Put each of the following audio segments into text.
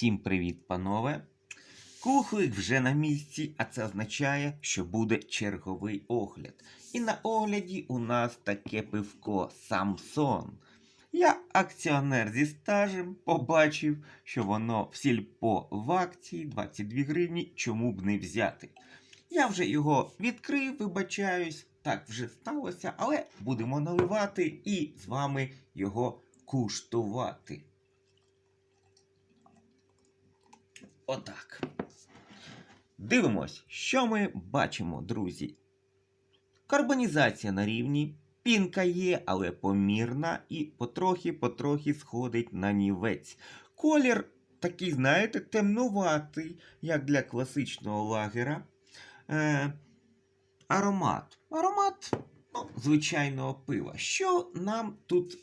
Всім привіт, панове! Кухлик вже на місці, а це означає, що буде черговий огляд. І на огляді у нас таке пивко Самсон. Я, акціонер зі стажем, побачив, що воно в сільпо в акції 22 гривні, чому б не взяти. Я вже його відкрив, вибачаюсь, так вже сталося, але будемо наливати і з вами його куштувати. Отак. Дивимось, що ми бачимо, друзі. Карбонізація на рівні, пінка є, але помірна і потрохи-потрохи сходить на нівець. Колір такий, знаєте, темнуватий, як для класичного лагера. Е, аромат. Аромат ну, звичайного пива. Що нам тут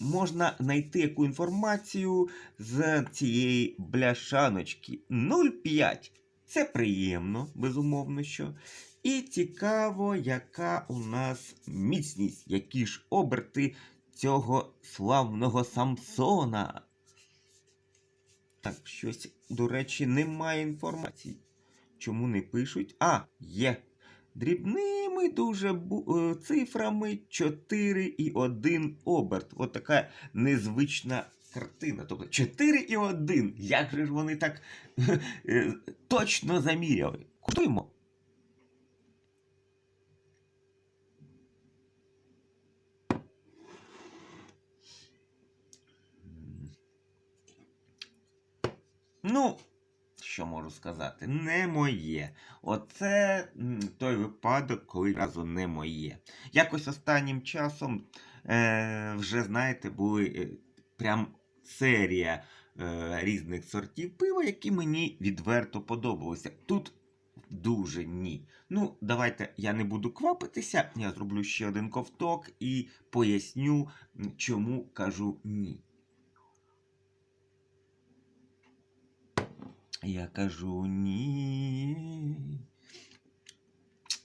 можна знайти яку інформацію з цієї бляшаночки 0,5. Це приємно, безумовно, що. І цікаво, яка у нас міцність, які ж оберти цього славного Самсона. Так, щось, до речі, немає інформації. Чому не пишуть? А, є. Дрібними дуже е, цифрами 4 і 1 оберт. От така незвична картина. Тобто 4 і 1. Як же ж вони так е, точно заміряли? Куштуємо. Ну, що можу сказати? Не моє. Оце той випадок, коли разу не моє. Якось останнім часом е, вже, знаєте, були е, прям серія е, різних сортів пива, які мені відверто подобалися. Тут дуже ні. Ну, давайте я не буду квапитися, я зроблю ще один ковток і поясню, чому кажу ні. Я кажу ні.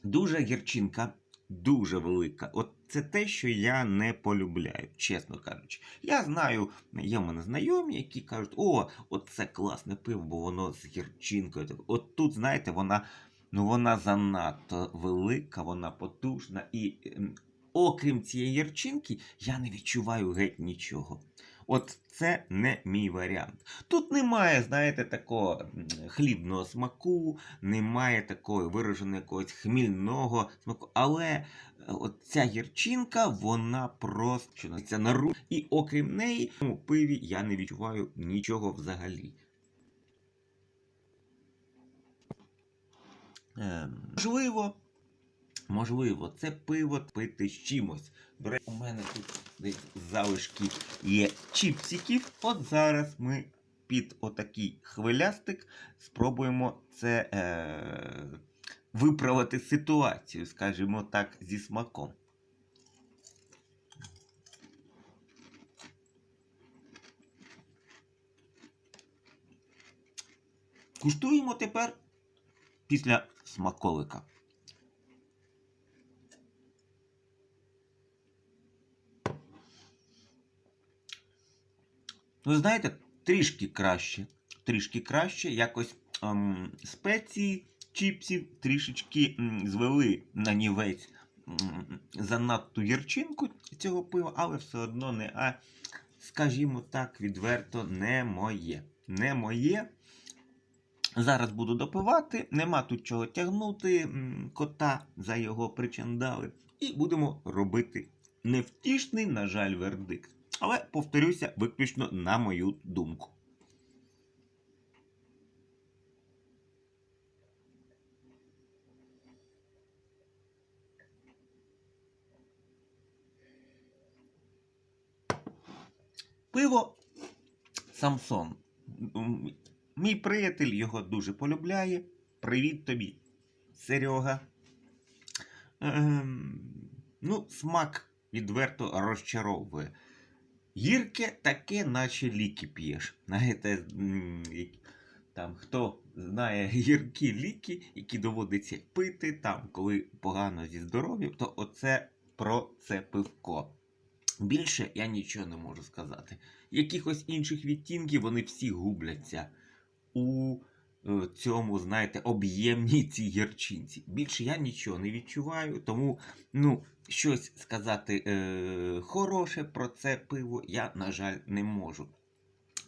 Дуже гірчинка, дуже велика. От це те, що я не полюбляю, чесно кажучи. Я знаю, є в мене знайомі, які кажуть, о, от це класне пиво, бо воно з гірчинкою. От тут, знаєте, вона, ну, вона занадто велика, вона потужна. І ем, окрім цієї гірчинки, я не відчуваю геть нічого. От це не мій варіант. Тут немає, знаєте, такого хлібного смаку, немає такої вираженого якогось хмільного смаку. Але е, от ця гірчинка, вона просто що називається, на ру. І окрім неї, цьому пиві я не відчуваю нічого взагалі. Ем, можливо, можливо, це пиво пити з чимось. До у мене тут десь залишки є чіпсиків. От зараз ми під отакий хвилястик спробуємо це е, виправити ситуацію, скажімо так, зі смаком. Куштуємо тепер після смаколика. Ви знаєте, трішки краще. Трішки краще, якось ем, спеції чіпсів трішечки м, звели на нівець м, занадто гірчинку цього пива, але все одно не, а, скажімо так, відверто не моє. Не моє. Зараз буду допивати, нема тут чого тягнути кота за його причандали. І будемо робити невтішний, на жаль, вердикт. Але повторюся, виключно на мою думку. Пиво Самсон. Мій приятель його дуже полюбляє. Привіт тобі, Серега. Ем, ну, смак відверто розчаровує. Гірке таке, наче ліки п'єш. Знаєте, там хто знає гіркі ліки, які доводиться пити, там, коли погано зі здоров'ям, то оце про це пивко. Більше я нічого не можу сказати. якихось інших відтінків, вони всі губляться у цьому, знаєте, об'ємній цій гірчинці. Більше я нічого не відчуваю, тому ну, щось сказати е, хороше про це пиво я, на жаль, не можу.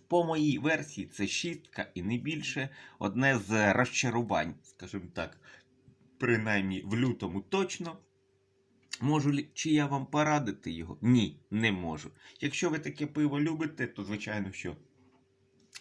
По моїй версії, це шістка і не більше одне з розчарувань, скажімо так, принаймні в лютому точно. Можу чи я вам порадити його? Ні, не можу. Якщо ви таке пиво любите, то звичайно що.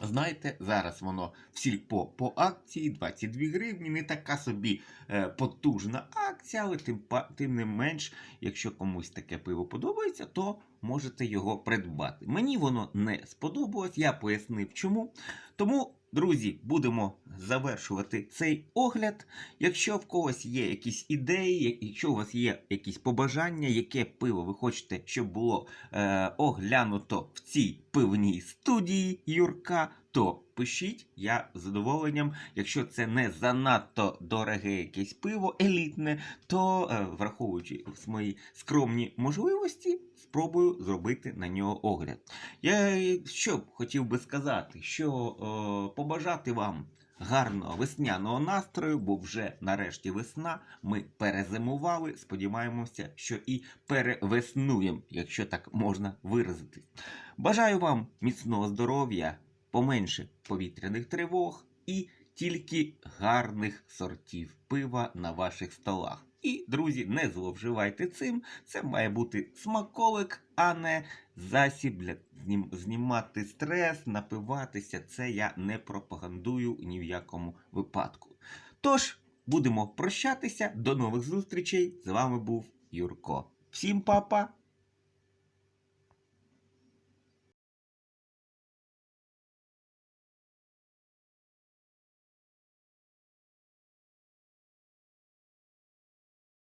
Знаєте, зараз воно всі сільпо по акції 22 гривні, не така собі е, потужна акція, але тим, тим не менш, якщо комусь таке пиво подобається, то можете його придбати. Мені воно не сподобалось, я пояснив чому. Тому, друзі, будемо завершувати цей огляд. Якщо в когось є якісь ідеї, якщо у вас є якісь побажання, яке пиво ви хочете, щоб було е, оглянуто в цій пивній студії Юрка, то пишіть я з задоволенням. Якщо це не занадто дороге якесь пиво, елітне, то е, враховуючи мої скромні можливості, спробую зробити на нього огляд. Я що хотів би сказати, що е, побажати вам гарного весняного настрою, бо вже нарешті весна. Ми перезимували. Сподіваємося, що і перевеснуємо, якщо так можна виразитись. Бажаю вам міцного здоров'я, поменше повітряних тривог і тільки гарних сортів пива на ваших столах. І, друзі, не зловживайте цим. Це має бути смаколик, а не засіб для знімати стрес, напиватися. Це я не пропагандую ні в якому випадку. Тож, будемо прощатися. До нових зустрічей. З вами був Юрко. Всім па-па!